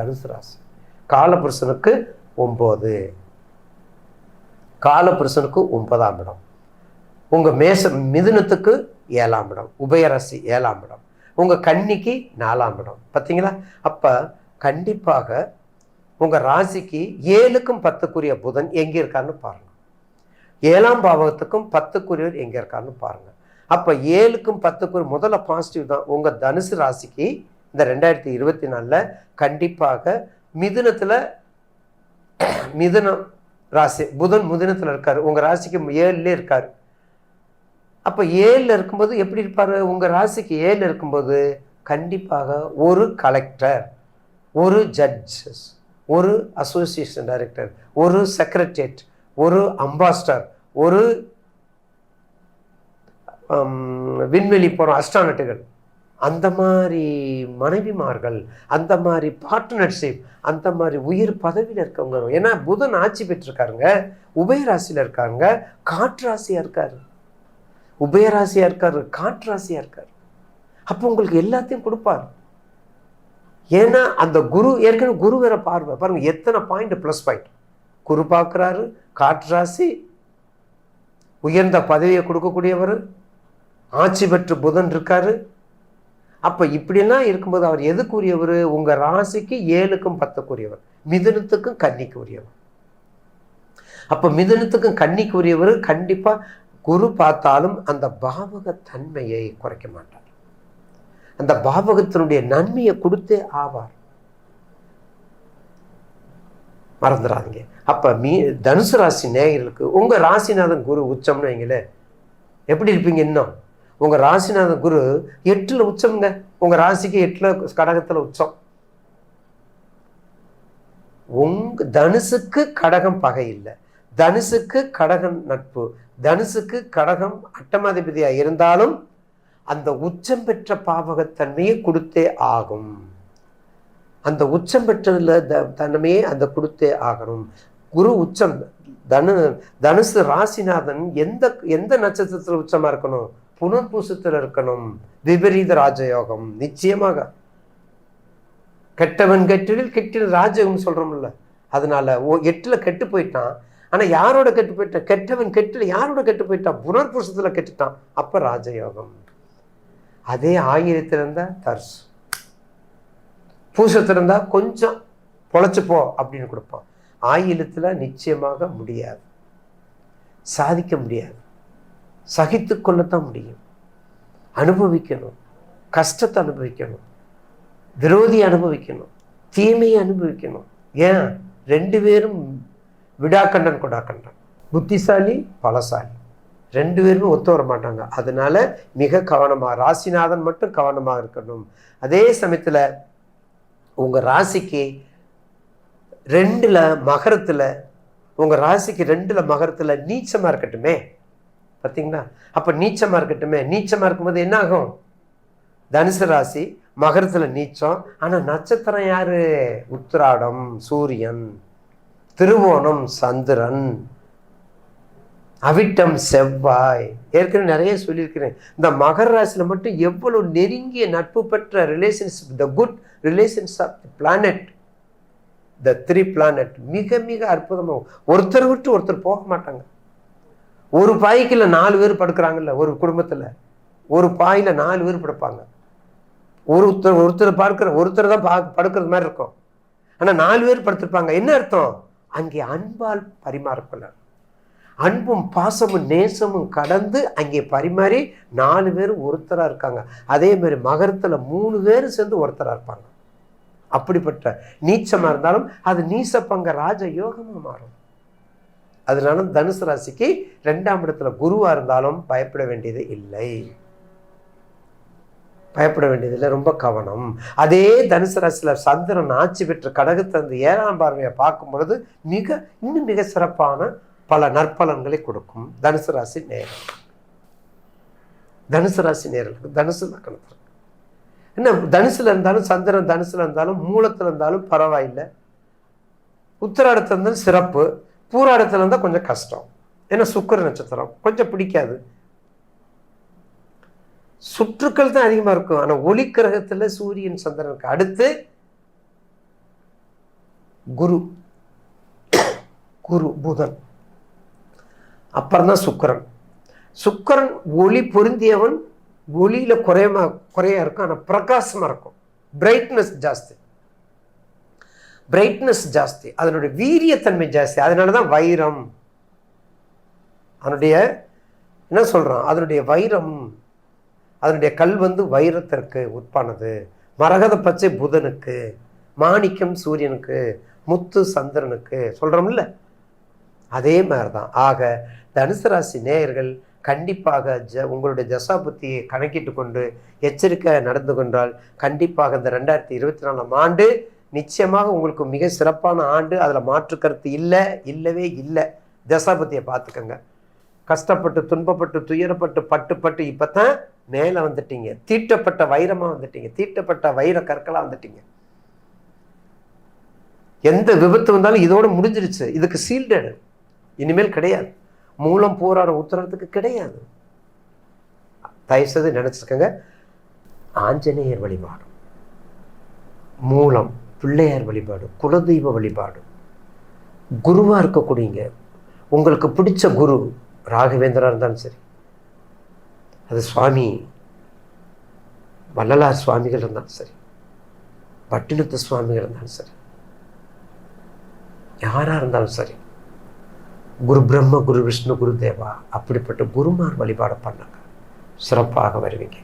தனுசு ராசி. காலபுருஷனுக்கு ஒம்பது. காலபுருஷனுக்கு ஒன்பதாம் இடம். உங்கள் மேச மிதுனத்துக்கு ஏழாம் இடம். உபயராசி ஏழாம் இடம். உங்கள் கன்னிக்கு நாலாம் இடம். பார்த்தீங்களா அப்போ கண்டிப்பாக உங்கள் ராசிக்கு ஏழுக்கும் பத்துக்குரிய புதன் எங்கே இருக்காருன்னு பாருங்கள் ஏழாம் பாவகத்துக்கும் பத்துக்குரியவர் எங்கே இருக்காருன்னு பாருங்கள் அப்போ ஏழுக்கும் பத்துக்குரிய முதல்ல பாசிட்டிவ் தான். உங்கள் தனுசு ராசிக்கு இந்த ரெண்டாயிரத்தி இருபத்தி நாலில் கண்டிப்பாக மிதுனத்தில் மிதுனம் ராசி புதன் மிதுனத்தில் இருக்கார். உங்கள் ராசிக்கு ஏழுலே இருக்கார். அப்போ ஏழில் இருக்கும்போது எப்படி இருப்பார்? உங்கள் ராசிக்கு ஏழில் இருக்கும்போது கண்டிப்பாக ஒரு கலெக்டர் ஒரு ஜட்ஜஸ் ஒரு அசோசியேஷன் டைரக்டர் ஒரு செக்ரட்டரியேட் ஒரு அம்பாஸ்டர் ஒரு விண்வெளி போகிற அஸ்ட்ரானட்டுகள் அந்த மாதிரி மனைவிமார்கள் அந்த மாதிரி பார்ட்னர்ஷிப் அந்த மாதிரி உயிர் பதவியில் இருக்கவங்க. ஏன்னா புதன் ஆட்சி பெற்றிருக்காருங்க உபயராசியில் இருக்காருங்க காற்றாசியாக இருக்கார். உபயராசியாக இருக்கார் காற்றாசியாக இருக்கார். அப்போ உங்களுக்கு எல்லாத்தையும் கொடுப்பார். ஏன்னா அந்த குரு ஏற்கனவே குரு வேற பார்வை. பாருங்கள் எத்தனை பாயிண்ட் ப்ளஸ் பாயிண்ட் குரு பார்க்குறாரு காற்றாசி உயர்ந்த பதவியை கொடுக்கக்கூடியவர் ஆட்சி பெற்று புதன் இருக்காரு அப்போ இப்படியெல்லாம் இருக்கும்போது அவர் எதுக்குரியவர்? உங்கள் ராசிக்கு ஏழுக்கும் பத்துக்குரியவர். மிதுனத்துக்கும் கன்னிக்குரியவர். அப்போ மிதுனத்துக்கும் கன்னிக்குரியவர் கண்டிப்பாக குரு பார்த்தாலும் அந்த பாவக தன்மையை குறைக்க மாட்டார். அந்த பாவகத்தினுடைய நன்மையை கொடுத்தே ஆவார். மறந்துடாதீங்க. அப்போ மீ தனுசு ராசி நேயர்களுக்கு உங்கள் ராசிநாதன் குரு உச்சம்னு வைங்களேன். எப்படி இருப்பீங்க இன்னும்? உங்கள் ராசிநாதன் குரு எட்டில் உச்சம்ங்க. உங்கள் ராசிக்கு எட்டில் கடகத்தில் உச்சம். உங்க தனுசுக்கு கடகம் பகை இல்லை. தனுசுக்கு கடகம் நட்பு. தனுசுக்கு கடகம் அட்டமாதிபதியாக இருந்தாலும் அந்த உச்சம் பெற்ற பாவகத்தன்மையை கொடுத்தே ஆகும். அந்த உச்சம் பெற்றதுல த தன்மையே அந்த கொடுத்தே ஆகணும். குரு உச்சம் தனு தனுசு ராசிநாதன் எந்த எந்த நட்சத்திரத்தில் உச்சமாக இருக்கணும்? புனர்பூசத்தில் இருக்கணும். விபரீத ராஜயோகம். நிச்சயமாக. கெட்டவன் கெட்டில் கெட்டில் ராஜயோகம் சொல்கிறோம்ல அதனால ஓ எட்டில் கெட்டு போயிட்டான். ஆனால் யாரோட கெட்டு போயிட்டான் கெட்டவன் கெட்டில் யாரோட கெட்டு போயிட்டான் புனர்பூசத்தில் கெட்டுட்டான். அப்போ ராஜயோகம். அதே ஆயிரத்தில் இருந்தால் தர்ஸ் பூசத்தில் இருந்தால் கொஞ்சம் பொழைச்சிப்போ அப்படின்னு கொடுப்பான். ஆயிலத்தில் நிச்சயமாக முடியாது. சாதிக்க முடியாது. சகித்து கொள்ளத்தான் முடியும். அனுபவிக்கணும். கஷ்டத்தை அனுபவிக்கணும். விரோதி அனுபவிக்கணும். தீமையை அனுபவிக்கணும். ஏன்? ரெண்டு பேரும் விடாக்கண்டன் கொடாக்கண்டன். புத்திசாலி பலசாலி. ரெண்டு பேருமே ஒத்து வர மாட்டாங்க. அதனால மிக கவனமாக ராசிநாதன் மட்டும் கவனமாக இருக்கணும். அதே சமயத்தில் உங்கள் ராசிக்கு ரெண்டில் மகரத்தில் உங்கள் ராசிக்கு ரெண்டில் மகரத்தில் நீச்சமாக இருக்கட்டுமே. பார்த்தீங்களா அப்போ நீச்சமாக இருக்கட்டுமே. நீச்சமாக இருக்கும்போது என்ன ஆகும் தனுசு ராசி மகரத்தில் நீச்சம். ஆனால் நட்சத்திரம் யார்? உத்திராடம் சூரியன். திருவோணம் சந்திரன். அவிட்டம் செவ்வாய். ஏற்கனவே நிறைய சொல்லியிருக்கிறேன். இந்த மகர ராசியில் மட்டும் எவ்வளவு நெருங்கிய நட்பு பெற்ற relationship the good relations of the planet the three planet மிக மிக அற்புதமாகும் ஒருத்தர் விட்டு ஒருத்தர் போக மாட்டாங்க. ஒரு பாய்க்குல நாலு பேர் படுக்கிறாங்கல்ல ஒரு குடும்பத்தில். ஒரு பாயில் நாலு பேர் படுப்பாங்க. ஒருத்தர் ஒருத்தர் பார்க்குற ஒருத்தர் தான் பா படுக்கிறது மாதிரி இருக்கும். ஆனால் நாலு பேர் படுத்திருப்பாங்க. என்ன அர்த்தம்? அங்கே அன்பால் பரிமாறப்படலாம் அன்பும் பாசமும் நேசமும் கடந்து அங்கே பரிமாறி நாலு பேர் ஒருத்தராக இருக்காங்க. அதே மாதிரி மகரத்தில் மூணு பேர் சேர்ந்து ஒருத்தராக இருப்பாங்க. அப்படிப்பட்ட நீச்சமாக இருந்தாலும் அது நீச பங்க ராஜ யோகமாக மாறும். அதனால தனுசு ராசிக்கு ரெண்டாம் இடத்துல குருவாக இருந்தாலும் பயப்பட வேண்டியது இல்லை. பயப்பட வேண்டியதில்லை ரொம்ப கவனம். அதே தனுசு ராசியில் சந்திரன் ஆட்சி பெற்ற கடகத்தை அந்த ஏழாம் பார்வையை பார்க்கும் பொழுது மிக இன்னும் மிக சிறப்பான பல நற்பலன்களை கொடுக்கும். தனுசு ராசி நேரம். தனுசு ராசி நேரம். தனுசு லக்கணத்தில். என்ன தனுசுல இருந்தாலும் சந்திரன் தனுசுல இருந்தாலும் மூலத்தில் இருந்தாலும் பரவாயில்லை. உத்தராடத்தில் இருந்தாலும் சிறப்பு. பூராடத்தில் இருந்தால் கொஞ்சம் கஷ்டம். ஏன்னா சுக்கர நட்சத்திரம். கொஞ்சம் பிடிக்காது. சுற்றுக்கள் தான் அதிகமாக இருக்கும். ஆனால் ஒளி கிரகத்தில் சூரியன் சந்திரனுக்கு அடுத்து குரு. குரு புதன். அப்புறம்தான் சுக்கிரன். சுக்கிரன் ஒளி பொருந்தியவன் ஒளியில் குறையமாக குறையாக இருக்கும். ஆனால் பிரகாசமாக இருக்கும். பிரைட்னஸ் ஜாஸ்தி. பிரைட்னஸ் ஜாஸ்தி. அதனுடைய வீரியத்தன்மை ஜாஸ்தி. அதனால தான் வைரம். அதனுடைய என்ன சொல்கிறான் அதனுடைய வைரம். அதனுடைய கல் வந்து வைரத்திற்கு உட்பானது. மரகத பச்சை புதனுக்கு மாணிக்கம் சூரியனுக்கு முத்து சந்திரனுக்கு சொல்கிறோம்ல அதே மாதிரி தான் ஆக தனுசு ராசி நேயர்கள் கண்டிப்பாக ஜ உங்களுடைய தசாபுத்தியை கணக்கிட்டு கொண்டு எச்சரிக்கை நடந்து கொண்டால் கண்டிப்பாக இந்த ரெண்டாயிரத்தி இருபத்தி நாலாம் ஆண்டு நிச்சயமாக உங்களுக்கு மிக சிறப்பான ஆண்டு. அதில் மாற்று கருத்து இல்லை இல்லவே இல்லை. தசாபத்தியை பார்த்துக்கோங்க. கஷ்டப்பட்டு துன்பப்பட்டு துயரப்பட்டு பட்டு பட்டு இப்போ தான் மேலே வந்துட்டீங்க. தீட்டப்பட்ட வைரமாக வந்துட்டீங்க. தீட்டப்பட்ட வைர கற்களாக வந்துட்டீங்க. எந்த விபத்து வந்தாலும் இதோட முடிஞ்சிருச்சு. இதுக்கு சீல்டடு. இனிமேல் கிடையாது. மூலம் போராட உத்தரத்துக்கு கிடையாது. தயவுசெய்து நினச்சிருக்கங்க ஆஞ்சநேயர் வழிபாடு. மூலம். பிள்ளையார் வழிபாடு குலதெய்வ வழிபாடு. குருவாக இருக்கக்கூடியங்க உங்களுக்கு பிடிச்ச குரு ராகவேந்திரா இருந்தாலும் சரி அது சுவாமி வள்ளலார் சுவாமிகள் இருந்தாலும் சரி பட்டினத்து சுவாமிகள் இருந்தாலும் சரி யாராக இருந்தாலும் சரி குரு பிரம்ம குரு விஷ்ணு குரு தேவா அப்படிப்பட்ட குருமார் வழிபாடு பண்ணாங்க. சிறப்பாக வருவீங்க.